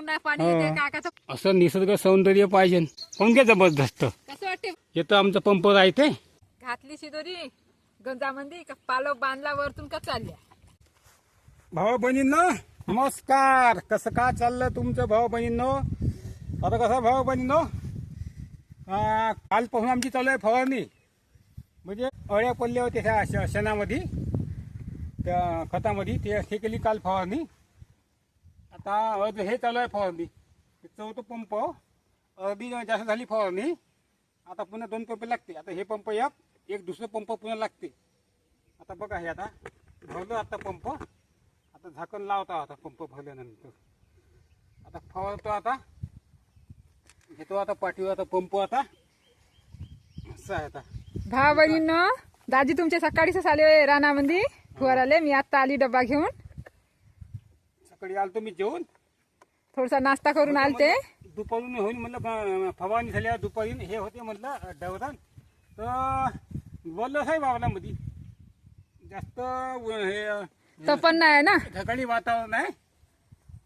पुन्हा पाणी. येते काकाचं असं निसर्ग सौंदर्य पाहिजे. कोण घे जबरदस्त? कसं वाटते? येतं आमचं पंप राहते घातली शिदोरी गंजामध्ये का पालो बांधला वरतून का चालल्या? भाऊ बहिणींनो नमस्कार. कसं का चाललं तुमचं भाऊ बहिणींनो? आता कसं भाऊ बहिणींनो? कालपासून आमची चालू आहे फवारणी. म्हणजे अळ्या पडल्या होत्या ह्या शेणामध्ये. त्या खतामध्ये. ते हे केली काल फवारणी. आता अर्ध हे चालू आहे फवारणी. हे चौथं पंप अर्धी जास्त झाली फवारणी. आता पुन्हा दोन पंप लागते. आता हे पंप एक एक दुसरं पंप पुन्हा लागते. आता बघा हे आता भरलं आता पंप. आता झाकण लावतो आता पंप भरल्यानंतर. आता फवारतो आता. घेतो आता पाठीवर आता पंप आता. असं आहे आता. भाव बहिणींनो दाजी तुमचे सकाळीच आले रानामध्ये. फुवाराले मी आता आली डब्बा घेऊन. सकाळी आलतो मी जेवण थोडासा नाश्ता करून आलते. दुपारून होईल म्हणलं फवारणी झाल्यावर दुपारी हे होते म्हटलं डवरान. तर बोललं साहेब वावरामध्ये जास्त हे तपन नाही ना? ढगाळी वातावरण आहे.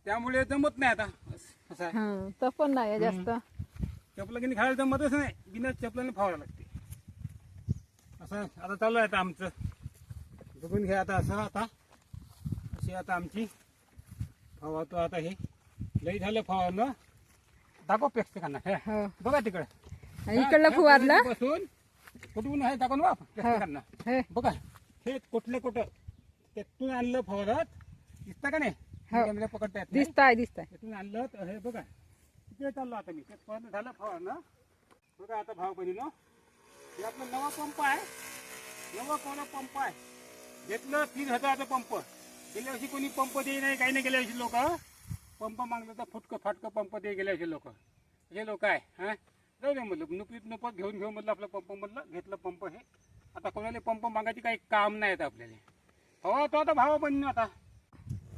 त्यामुळे जमत नाही आता. असं हं, तपन नाही जास्त. चपला की घालायला जमतच नाही. बिना चपलाने फावावं लागते. असं आता चालू आहे आता आमचं. बघून घ्या आता असं आता. अशी आता आमची फवारतो आता हे लई झालं फवारणं. दाखव प्रेक्षकांना हे हो. बघा तिकडे. आणि इकडलं फुवारलं. बसून कुठून आहे दाखवून बा प्रेक्षकांना हे. बघा हे कुठलं कुठं? त्यातून आणलं फवारत. दिसतं का नाही? हो. कॅमेरा पकडता येत नाही. दिसताय दिसताय. तिथून आणलं तर हे बघा तिकडे चाललो आता मी. ते पण झालं फवारणं. बघा आता भाव बहिणीनं. हे आपला नवा पंप आहे. नवा कोणा पंप आहे? घेतलं तीन हजाराचा पंप. गेल्या वर्षी कोणी पंप दे नाही काही नाही गेल्या वर्षी लोक. पंप मागलं तर फुटकं फाटकं पंप दे गेल्या वर्षी लोक. हे लोक आहे हा? जाऊ दे म्हटलं नुपीत नुपत घेऊन घेऊन म्हटलं आपलं पंप म्हटलं घेतलं पंप हे. आता कोणाला पंप मागायची काही काम नाही आता आपल्याला. हो तो आता भाव बहिणी आता.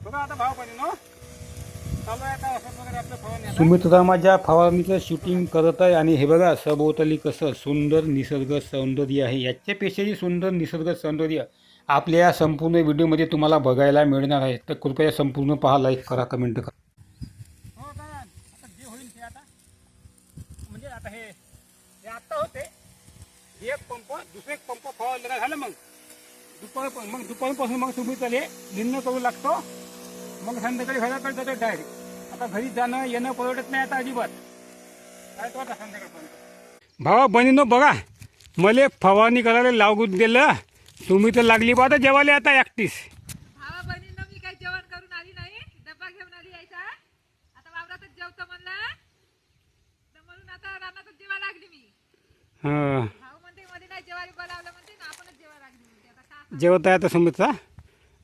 बघा आता भाव बहिणी हो? चालू आहे आता असं वगैरे सुमित्रा माझ्या फवारणीचं शूटिंग करत आहे आणि हे बघा सभोवताली कसं सुंदर निसर्ग सौंदर्य आहे. याच्यापेक्षाही सुंदर निसर्ग सौंदर्य आपल्या या संपूर्ण व्हिडिओमध्ये तुम्हाला बघायला मिळणार आहे. तर कृपया संपूर्ण पहा लाईक करा कमेंट करा. हो का आता जे होईल ते आता. म्हणजे आता हे हे आत्ता होते. एक पंप दुसरे एक पंप झालं मग. दुपार मग दुपारपासून मग तुम्ही त्याला करू लागतो. मग संध्याकाळी घराकडे जातो डायरेक्ट आता घरी जाणं येणं परवडत नाही आता अजिबात. काय तो आता संध्याकाळपर्यंत. भावा बहिणीनो बघा मले फवारणी करायला लागून दिलं तुम्ही तर लागली बा आता जेवायला आता एकटीस भावा बहिणींना मी काही जेवण करून आली नाही. डब्बा घेऊन आली यायचा. आता वावरातच जेवतो म्हणला. तर म्हणून आता रानातच जेवा लागली मी. हां. भाऊ म्हणते मध्ये नाही जेवायला बोलावलं. म्हणते ना आपणच जेवा लागली. म्हणते आता का जेवत आहे आता सुमितचा?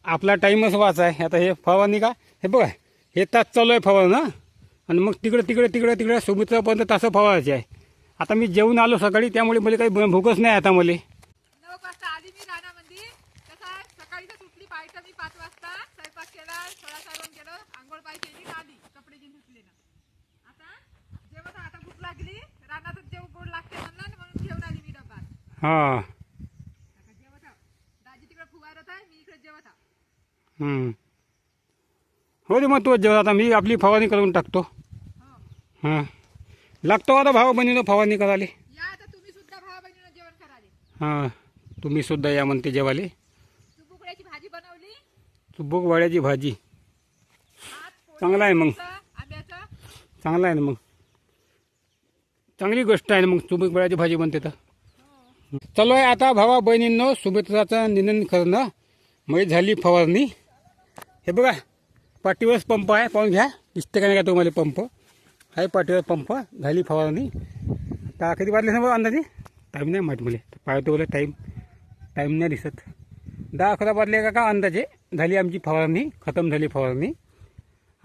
आपला टाईमच वाच आहे. आता हे फवारणी का हे बघा हे तास चालू आहे फवारणं आणि मग तिकडे तिकडे तिकडे तिकडे सुमित्रापर्यंत तासं फवारायचे आहे. आता मी जेवून आलो सकाळी त्यामुळे मला काही भूकच नाही आता मला नऊ वाजता आली मी रानामध्ये कसं आहे सकाळीच उठली पाहिजे मी पाच वाजता स्वयंपाक केला सोळा सारून गेलो आंघोळ पाय केली आणि आली कपडे घेऊन धुतले ना आता जेवत आता भूक लागली रानातच जेव गोड लागते म्हणलं आणि म्हणून घेऊन आली मी डब्बा हां आता जेवत आहो दाजी तिकडे फुगारत आहे मी इकडे जेवत आहो हा. हो रे मग तू जेवत आता मी आपली फवारणी करून टाकतो. हां. लागतो आता भाव बहिणीनं फवारणी करायला. तुम्ही सुद्धा हां. तुम्ही सुद्धा या म्हणते जेवाले तू भाजी चुबूक वाड्याची भाजी. चांगला आहे मग. चांगला आहे ना मग. चांगली गोष्ट आहे ना मग चुबूक वाड्याची भाजी बनते तर. चलो आहे आता भावा बहिणींनो सुमित्राचं निंदन करणं. मग झाली फवारणी. हे बघा पाठीवरच पंप आहे पाहून घ्या. दिसते का नाही का तुम्हाला पंप? आहे पाठीवर पंप झाली फवारणी. आता कधी वाजले ना बघा अंदाजे? टाईम नाही माहीत मला. पाहतो बोला टाईम टाईम नाही दिसत. दहा अकरा वाजले का का अंदाजे? झाली आमची फवारणी खतम झाली फवारणी.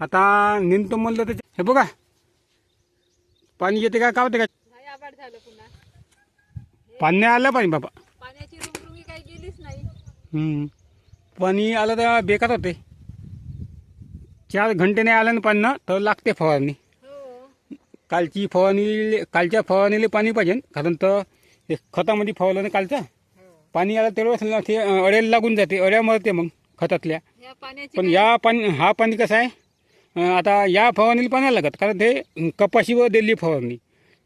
आता निंदतो म्हणलं तर हे बघा. पाणी येते का? का होते का नाही आबाड झालं पुन्हा पाणी आलं पाणी बाबा. पाण्याची रुमरुमी काही गेलीच नाही. हम्म. पाणी आलं तर बेकार होते. चार घंटे नाही आलं ना पाणी ना तर लागते फवारणी. हो. कालची फवारणी कालच्या फवारणीला पाणी पाहिजे कारण तर हे खतामध्ये फवारलं ना कालचं. पाणी आलं तेवढं ते अळ्याला लागून जाते अळ्या मरते मग खतातल्या. या पाण्याची पण या पाणी हा पाणी कसं आहे? अं, आता या फवारणीला पाणी नाही लागत कारण ते कपाशीवर दिली फवारणी.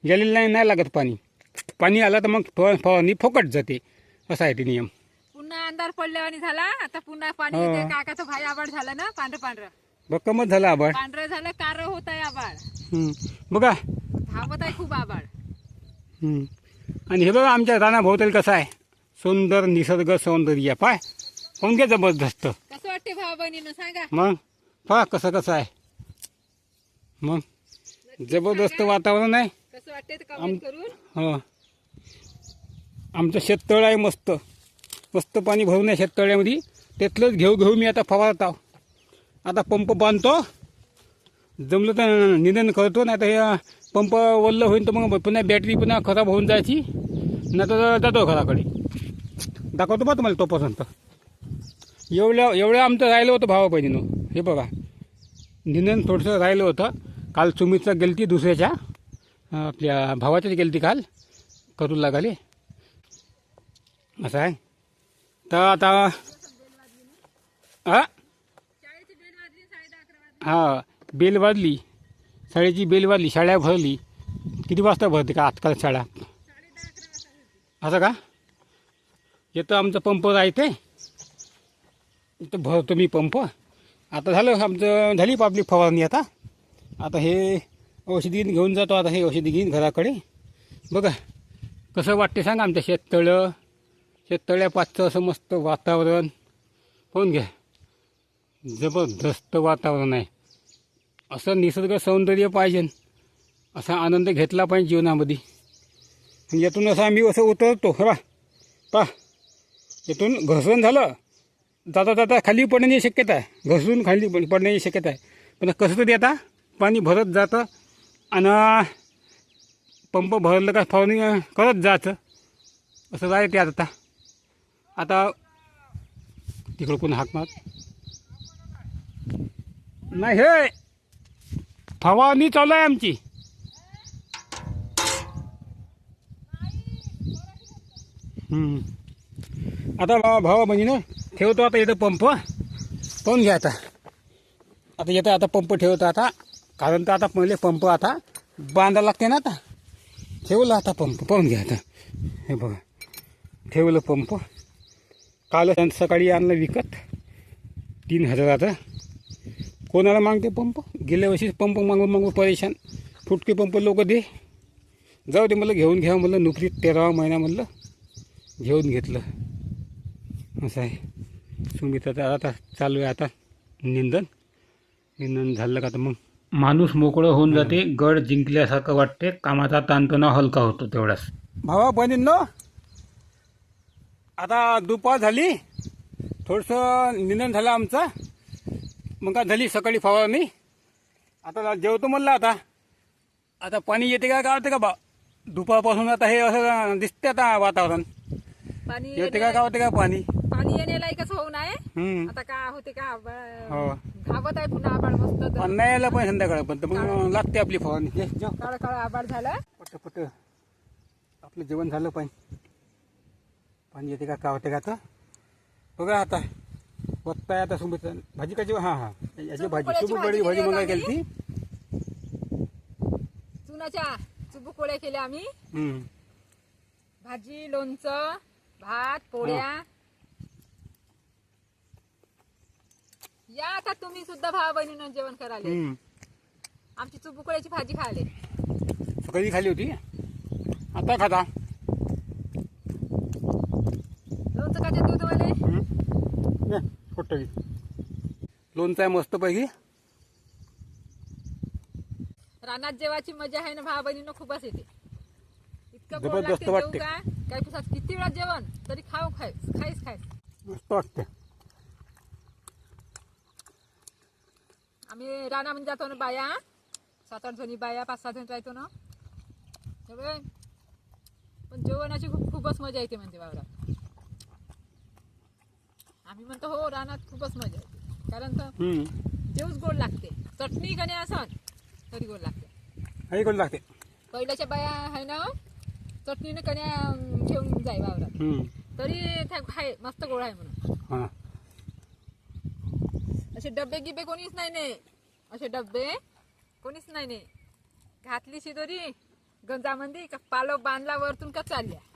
गेलेली नाही नाही लागत पाणी. पाणी आलं तर मग फव- फवारणी फोकट जाते. असा आहे ते नियम. पुन्हा अंधार पडल्यावानी झाला. आता पुन्हा पाणी हो. काकाचं भाई आबाड झालं ना पांढरं पांढरं. भक्कमच झालं आबाळ. पांढरं झालं कार होत आहे आबाड हं. बघा. धावत आहे खूप आबाड हं. आणि हे बघा आमच्या रानाभोवताली कसं आहे? सुंदर निसर्ग सौंदर्य. पाय. पाहून घे जबरदस्त. कसं वाटते भावा बहिणीनं? सांगा. मग? पहा कसं कसं आहे. मग? जबरदस्त वातावरण आहे. कसं वाटते ते कमेंट करून? हो. आमचं शेततळ आहे मस्त. मस्त पाणी भरून आहे शेततळ्यामध्ये. त्यातलंच घेऊ घेऊ मी आता फवारत. आहो आता पंप बांधतो. जमलं तर निधन करतो. नाही तर हे पंप वल्ल होईल तर मग पुन्हा बॅटरी पुन्हा खराब होऊन जायची. नाही तर जातो घराकडे. दाखवतो बा तुम्हाला तोपर्यंत. एवढं एवढं आमचं राहिलं होतं भावा बहिणीनं. हे बघा. निधन थोडंसं राहिलं होतं. काल सुमितला गेलती दुसऱ्याच्या. आपल्या भावाच्याच ती काल? करू लागाले असं आहे? तर आता हा हा बेल वाजली. शाळेची बेल वाजली शाळा भरली. किती वाजता भरते का आजकाल शाळा? असं का? येतं आमचं पंप राहते इथं. भरतो मी पंप. आता झालं आमचं झाली आपली फवारणी आता. आता हे औषधी घेऊन जातो आता हे औषधी घेईन घराकडे. बघा कसं वाटते सांगा आमच्या शेततळं? शेततळ्यापाचचं असं मस्त वातावरण. पाहून घ्या. जबरदस्त वातावरण आहे. असं निसर्ग सौंदर्य पाहिजे. असा आनंद घेतला पाहिजे जीवनामध्ये. आणि यातून असं आम्ही असं उतरतो. खरा बा पा. यातून घसरण झालं. जाता जाता खाली पडण्याची शक्यता आहे. घसरून खाली पडण्याची शक्यता आहे. पण कसं तरी आता पाणी भरत जातं. आणि पंप भरलं का फवारणी करत जायचं असं राहते आता. आता तिकडं कोण हाक मार. नाही हे! फवारणी चालू आहे आमची. आता भावा भावा म्हणजे ना ठेवतो आता येतं पंप. पाहून घ्या आता. आता येतं आता पंप ठेवतो आता. कारण तर आता पहिले पंप आता बांधा लागते ना आता. ठेवलं आता पंप पाहून घ्या आता. हे बघा. ठेवलं पंप. काल सकाळी आणलं विकत. तीन हजाराचा कोणाला मागते पंप? गेल्या वर्षीच पंप मागून मागून परेशान. फुटके पंप लोक दे. जाऊ दे मला घेऊन घ्या म्हणलं नोकरीत तेरावा महिना म्हणलं. घेऊन घेतलं. असं आहे. सुमित्राचं आता चालू आहे आता निंदन. निंदन झालं का तर मग? माणूस मोकळं होऊन जाते गड जिंकल्यासारखं वाटते कामाचा ताणतणाव हलका होतो तेवढाच भावा बहिणींनो आता दुपार झाली. थोडंसं निंदन झालं आमचं. मग काय झाली सकाळी फवारणी? आता जेवतो म्हणलं आता. आता पाणी येते का गावते का बा? दुपारपासून आता हे असं दिसते आता वातावरण. पाणी येते का गावते का पाणी? पाणी येण्यालायकच होऊ नये. हम्म. आता का होते का? हो. धावत आहे पुन्हा आबाळ मस्त. पण नाही यायला पण संध्याकाळपर्यंत. मग लागते आपली फवारणी जे, जेव. काळ काळ आबाळ झालं. पट पट आपलं जेवण झालं पाणी. पाणी येते का? का होते का आता? बघा आता. वत्ताय आता सुमित भाजी का जेव्हा हां हां. याची भाजी. चुबुकळ्याची सुबक भाजी भाजी केली मग होती केली ती चुनाच्या चुबूक पोळ्या केल्या आम्ही. हम्म. भाजी लोणचं भात पोळ्या. या आता तुम्ही सुद्धा भावा बहिणीनं जेवण करायला हम्म. आमची चुबुकळ्याची भाजी खायले सकाळी खाली होती? आता खाता. लोणचं काच्या दूध वाले? फोटो लोणचं आहे मस्त पैकी. रानात जेवायची मजा आहे ना भावा बहिणीनं खूपच येते. इतकं गोड जबरदस्त लागते जेवू वाटते. का? काय पुसात किती वेळा जेवण? तरी खाऊ खाय खाईच खाय मस्त वाटते. आम्ही रानामध्ये जातो ना बाया. सात आठ जणी बाया पाच सहा जण राहतो ना. पण जेवणाची खूप खूपच मजा येते म्हणते वावरात. आम्ही म्हणतो हो रानात खूपच मजा येते. कारण तर. जेवच गोड लागते. चटणी कणी असन तरी गोड लागते. कोण लागते. पहिल्याच्या बाया आहे ना चटणीनं कण्या घेऊन जाय वावरात. तरी त्या खाय मस्त गोड आहे म्हणून. असे डबे गिबे कोणीच नाही ने. असे डब्बे कोणीच नाही ने. घातली शिदोरी गंजामंदी का पालक बांधला वरतून का चालल्या.